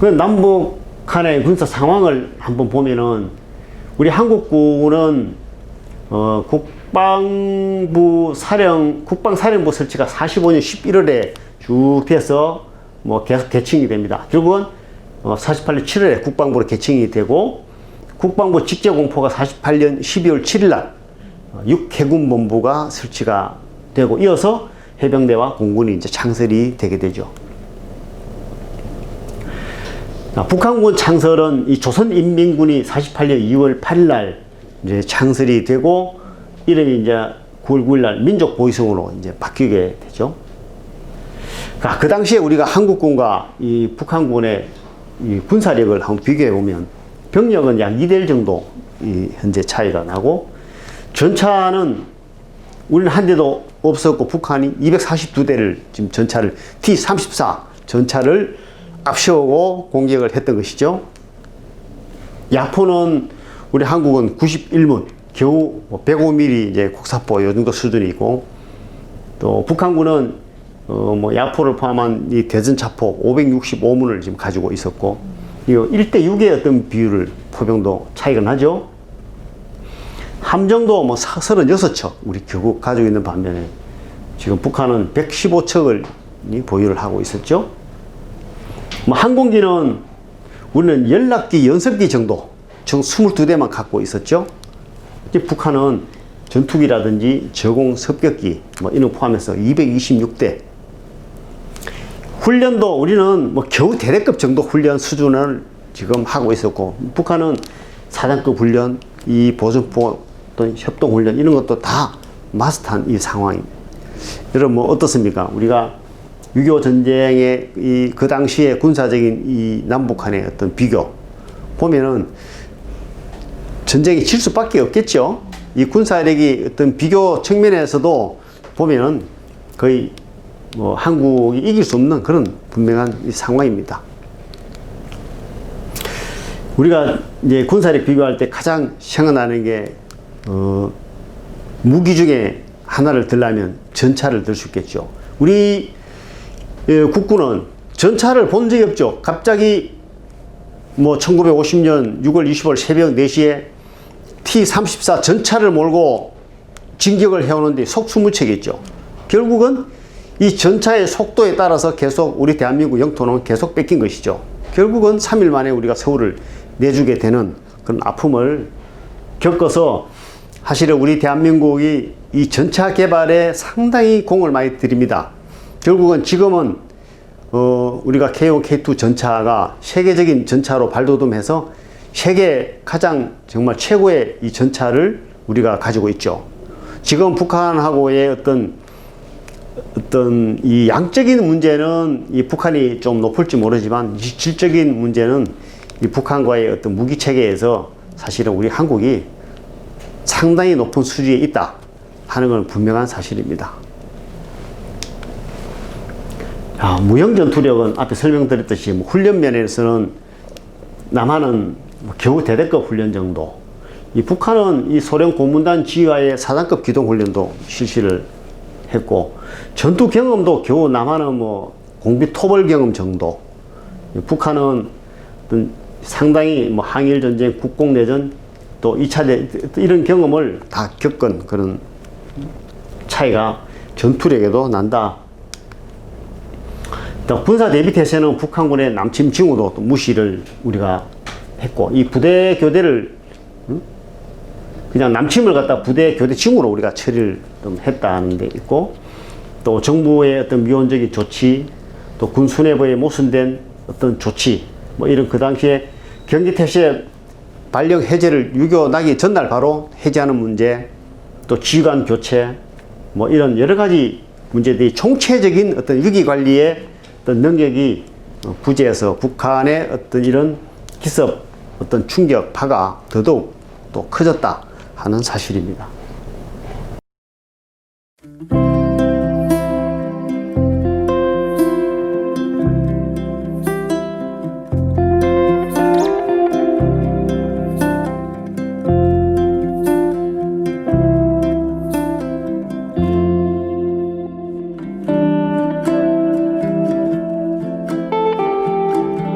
그 남북 간의 군사 상황을 한번 보면은 우리 한국군은 어, 국방부 사령 국방사령부 설치가 45년 11월에 쭉 돼서 뭐 계속 개칭이 됩니다. 결국은 어, 48년 7월에 국방부로 개칭이 되고 국방부 직제 공포가 48년 12월 7일 날 어, 육해군 본부가 설치가 되고 이어서 해병대와 공군이 이제 창설이 되게 되죠. 아, 북한군 창설은 이 조선인민군이 48년 2월 8일 날 이제 창설이 되고 이름이 이제 9월 9일 날 민족 보위성으로 이제 바뀌게 되죠. 그 당시에 우리가 한국군과 이 북한군의 이 군사력을 한번 비교해 보면 병력은 약 2대 1 정도 이 현재 차이가 나고 전차는 우리는 한 대도 없었고 북한이 242대를 지금 전차를 T-34 전차를 앞세우고 공격을 했던 것이죠. 야포는 우리 한국은 91문, 겨우 105mm 이제 국사포 요 정도 수준이고 또 북한군은 어 뭐 야포를 포함한 이 대전차포 565문을 지금 가지고 있었고 이거 1대 6의 어떤 비율을 포병도 차이가 나죠. 함정도 뭐 36척 우리 결국 가지고 있는 반면에 지금 북한은 115척을 보유를 하고 있었죠. 뭐 항공기는 우리는 연락기, 연습기 정도 총 22대만 갖고 있었죠. 이제 북한은 전투기라든지 저공 습격기 뭐 이런 거 포함해서 226대. 훈련도 우리는 뭐 겨우 대대급 정도 훈련 수준을 지금 하고 있었고 북한은 사단급 훈련, 이 보전포 또는 협동 훈련 이런 것도 다 마스터한 이 상황입니다. 여러분 뭐 어떻습니까? 우리가 6.25 전쟁의 이 그 당시의 군사적인 이 남북한의 어떤 비교 보면은 전쟁이 질 수밖에 없겠죠. 이 군사력이 어떤 비교 측면에서도 보면은 거의 뭐 한국이 이길 수 없는 그런 분명한 이 상황입니다. 우리가 이제 군사력 비교할 때 가장 생각나는 게 어, 무기 중에 하나를 들라면 전차를 들 수 있겠죠. 우리 예, 국군은 전차를 본 적이 없죠. 갑자기 뭐 1950년 6월 20일 새벽 4시에 T-34 전차를 몰고 진격을 해오는데 속수무책이죠. 결국은 이 전차의 속도에 따라서 계속 우리 대한민국 영토는 계속 뺏긴 것이죠. 결국은 3일 만에 우리가 서울을 내주게 되는 그런 아픔을 겪어서 사실은 우리 대한민국이 이 전차 개발에 상당히 공을 많이 들입니다. 결국은 지금은 어, 우리가 K1, K2 전차가 세계적인 전차로 발돋움해서 세계 가장 정말 최고의 이 전차를 우리가 가지고 있죠. 지금 북한하고의 어떤 어떤 이 양적인 문제는 이 북한이 좀 높을지 모르지만 이 질적인 문제는 이 북한과의 어떤 무기 체계에서 사실은 우리 한국이 상당히 높은 수준에 있다 하는 건 분명한 사실입니다. 아, 무형 전투력은 앞에 설명드렸듯이 뭐 훈련 면에서는 남한은 뭐 겨우 대대급 훈련 정도. 이 북한은 이 소련 고문단 지휘하에 사단급 기동 훈련도 실시를 했고 전투 경험도 겨우 남한은 뭐 공비 토벌 경험 정도. 북한은 상당히 뭐 항일 전쟁, 국공 내전 또 2차 대 이런 경험을 다 겪은 그런 차이가 전투력에도 난다. 또 군사 대비 태세는 북한군의 남침 징후도 또 무시를 우리가 했고 이 부대 교대를 응? 그냥 남침을 갖다 부대 교대 징후로 우리가 처리를 좀 했다는 데 있고 또 정부의 어떤 미온적인 조치 또 군 수뇌부의 모순된 어떤 조치 뭐 이런 그 당시에 경기 태세 발령 해제를 유교 나기 전날 바로 해제하는 문제 또 지휘관 교체 뭐 이런 여러 가지 문제들이 총체적인 어떤 위기 관리에 어떤 능력이 부재해서 북한의 어떤 이런 기습 어떤 충격 파가 더더욱 또 커졌다 하는 사실입니다.